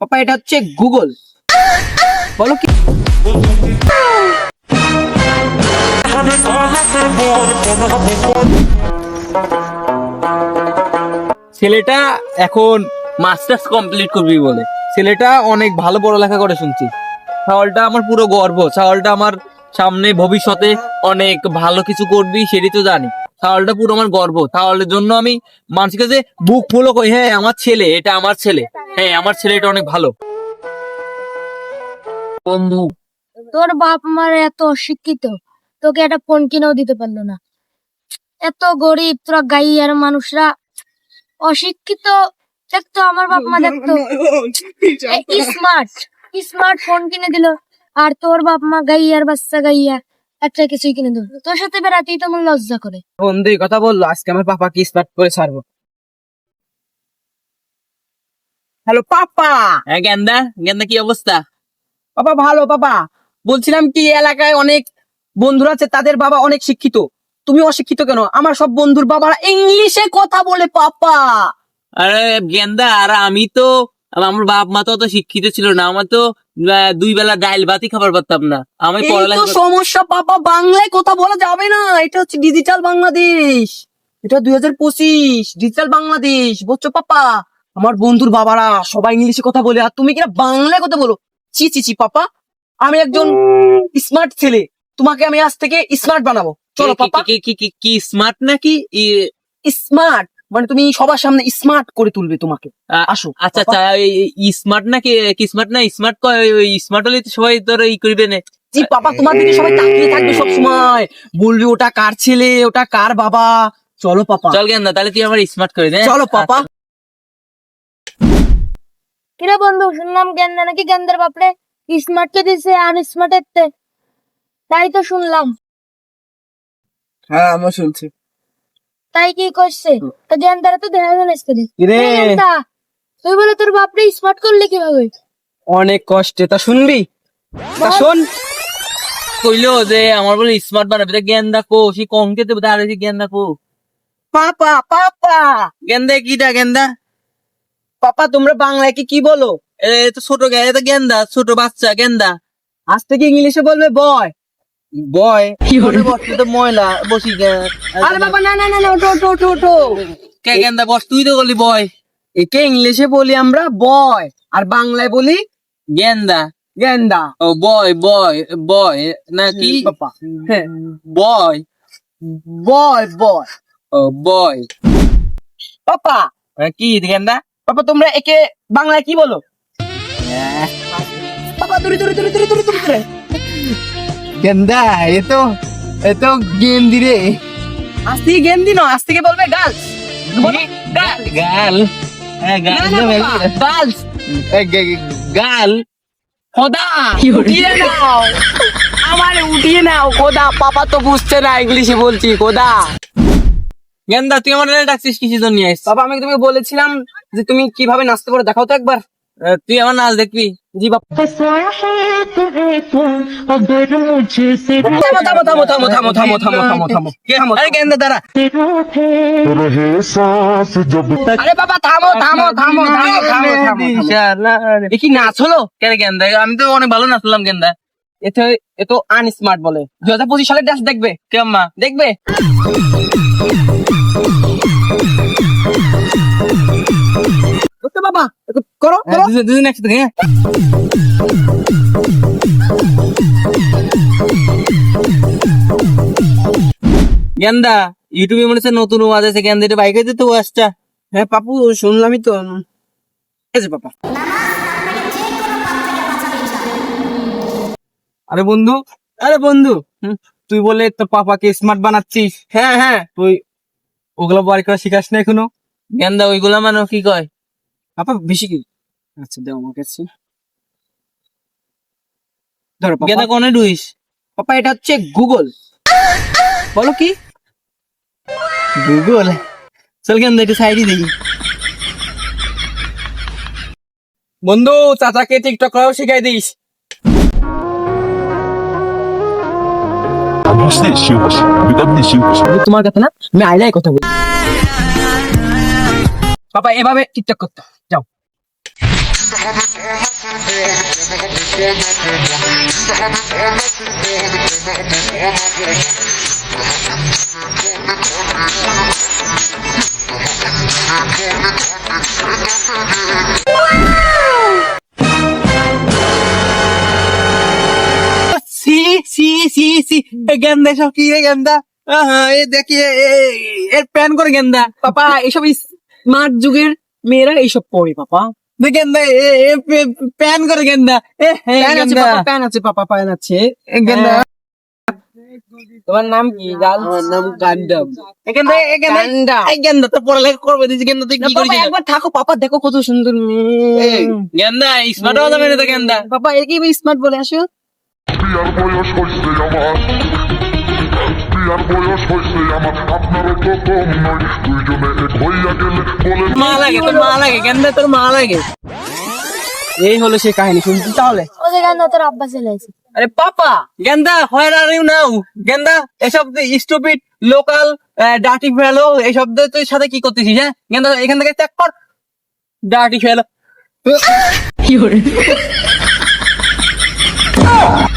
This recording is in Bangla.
পাপা, এটা হচ্ছে গুগল। বলো কি? ছেলেটা এখন মাস্টার্স কমপ্লিট করবি বলে। ছেলেটা অনেক ভালো পড়ালেখা করে শুনছি। ছাগলটা আমার পুরো গর্ব। ছাগলটা আমার সামনে ভবিষ্যতে অনেক ভালো কিছু করবি, সেটি তো জানি। ছাগলটা পুরো আমার গর্ব। ছাগলের জন্য আমি মানুষকে যে বুক ফুলো কই হ্যাঁ আমার ছেলে এটা আমার ছেলে। হ্যাঁ আমার ছেলে এটা অনেক ভালো। বন্ধু। তোর বাপ মার এত অশিক্ষিত তোকে একটা ফোন কিনেও দিতে পারল না। এত গরিব তোরা গাইয়ার মানুষরা। অশিক্ষিত দেখতো আমার বাপ মা দেখতো স্মার্ট স্মার্ট ফোন কিনে দিল। আর তোর বাপ মা গাইয়ার বাচ্চা গাইয়া। একটা কিছুই কিনে দিল তোর সাথে বেড়াতেই তো আমার লজ্জা করে। বন্ধু কথা বলল আজকে আমার পাপাকে করে ছাড়বো। Hello papa! হ্যাঁ গেন্দা গেন্দা কি অবস্থা? পাপা ভালো পাপা। বলছিলাম কি এলাকায় অনেক বন্ধুরা আছে তাদের বাবা অনেক শিক্ষিত। তুমি অশিক্ষিত কেন? আমার সব বন্ধুর বাবারা ইংলিশে কথা বলে পাপা। আরে গেন্দা আর আমি তো আমার বাপ মা তো অত শিক্ষিত ছিল না। আমার তো দুই বেলা ডাইল ভাতই খাবার পারতাম না। আমি পড়ালেখা সমস্যা পাপা বাংলায় কথা বলা যাবে না। এটা হচ্ছে ডিজিটাল বাংলাদেশ। এটা দুই হাজার পঁচিশ ডিজিটাল বাংলাদেশ। বুঝছ পাপা? আমার বন্ধুর বাবারা সবাই ইংলিশে কথা বলে আর তুমি কিনা বাংলায় কথা বলো। চি চি চি পাপা। আমি একজন স্মার্ট ছেলে। তোমাকে আমি আজ থেকে স্মার্ট বানাবো। চলো পাপা। কি- কি- কি- কি স্মার্ট নাকি? স্মার্ট মানে তুমি সবার সামনে স্মার্ট করে তুলবে তোমাকে। আসো আচ্ছা আচ্ছা স্মার্ট নাকি কি স্মার্ট না স্মার্ট স্মার্ট হলে সবাই তোর ই করবে না। জি পাপা তোমার দিকে সবাই তাকিয়ে থাকবে সব সময়? বলবি ওটা কার ছেলে? ওটা কার বাবা? চলো পাপা। চল গেন্দা তাহলে তুই আমার স্মার্ট করে দে চলো পাপা। কিরে বন্ধু শুনলাম গেন্দা নাকি গেন্দার বাপরে? স্মার্ট কে দিছে আর স্মার্ট এতে তাই তো শুনলাম। হ্যাঁ আমরা শুনছি। তাই কি করছে? তো গেন্দারা তো দেখা জানিস তুই বলে তোর বাপরে স্মার্ট করলে কীভাবে? অনেক কষ্টে তা শুনবি? তা শোন। কইলো যে আমার বলে স্মার্ট বানাবে তা গেন্দা কো সে কমকে দেবো সে গেন্দা কো পাপা পাপা। গেন্দা কিটা গেন্দা পাপা তোমরা বাংলায় কি কি বলো? এ তো ছোট গে- তো গেন্দা ছোট বাচ্চা গেন্দা আজ থেকে ইংলিশে বলবে বয়। বয়। বসতে তো ময়লা বসি গে- আরে বাবা না না না না ওঠো ওঠো ওঠো ওঠো। কে গেন্দা বস তুই তো বললি বয়। একে ইংলিশে বলি আমরা বয় আর বাংলায় বলি গেন্দা। গেন্দা। ও বয় বয় বয় নাকি পাপা হ্যাঁ। বয়। বয় বয়। ও বয়। পাপা। কি গেন্দা? পাপা তোমরা একে বাংলায় কি বলো? পাপা দূরে দূরে দূরে দূরে দূরে দূরে দূরে। গেন্দা এ তো এ তো গেম দিরে আজ থেকে গেন্দি নয় আজ থেকে বলবে গার্লস গাল। গাল। হ্যাঁ গাল। গাল। খোদা উঠিয়ে নাও। আমার উঠিয়ে নাও খোদা। পাপা তো বুঝছে না ইংলিশে বলছি খোদা। গেন্দা তুই আমার ডাকছিস কিছু তো নিয়ে আসছিস? বাবা আমি তোমাকে বলেছিলাম যে তুমি কীভাবে নাচতে পারো দেখাও তো একবার। তুই আমার নাচ দেখবি জি গেন্দা আমি তো অনেক ভালো নাচলাম গেন্দা এতে এতো আনস্মার্ট বলে দু হাজার পঁচিশ সালের ড্যাস দেখবে কেমন দেখবে বাবা? করো দুজন দুজন একসাথে হ্যাঁ। গেন্দা ইউটিউবে মনে হচ্ছে নতুন ওয়াজ আছে গেন্দা এটা বাইকে দিতে ওয়াজটা। হ্যাঁ পাপু শুনলামই তো। যে পাপা। আরে বন্ধু আরে বন্ধু। তুই বলে তোর পাপাকে স্মার্ট বানাচ্ছিস। হ্যাঁ হ্যাঁ। তুই ওগুলো বাড়ি করা শিখাস না এখনও? গেন্দা ওইগুলা মানে কি কয়? আপা বেশি কি? আচ্ছা আমার কাছে। ধরো গেদা কোনে ডুইস? পাপা এটা হচ্ছে গুগল। বলো কি? গুগল? চল কেন দেখি। বন্ধু চাচাকে টিকটক করাও শিখাই দিস। তোমার কথা না আমি আইলাই কথা বলি। পাপা এভাবে টিকটক করতে হবে। যাও সি সি সি সি। এ গেন্দা সব কি রে গেন্দা? এ দেখি এর প্যান করে গেন্দা। পাপা, এসব স্মার্ট যুগের মেয়েরা এইসব পরে পাপা। গেন্দা প্যান করে গেন্দা। এ প্যান আছে পাপা প্যান আছে গেন্দা। তোমার নাম কি আমার নাম গান্ডাম গান্ডাম গেন্দা তো পড়ালেখা করবে দিছি গেন্দা তুই কি করিস একবার থাকো পাপা দেখো কত সুন্দর মেয়ে। গেন্দা স্মার্ট হওয়া যাবে না তো গেন্দা। পাপা একে স্মার্ট বলে আসো। বিয়ার বয়স হয়েছে আমার। আপনারও তো কম নয়। দুইজনে এক হইয়া গেলে বলে মা লাগে তোর মা লাগে গেন্দা তোর মা লাগে? এই হলো সেই কাহিনী শুনছি তাহলে? ও যেখানে তোর আব্বা চলে আরে পাপা গেন্দা হোয়ার আর ইউ নাও গেন্দা এসব স্টুপিড লোকাল ডার্টি ফেলো এই শব্দ তুই সাথে কি করতেছিস হ্যাঁ? গেন্দা এখান থেকে ত্যাগ কর। ডার্টি ফেলো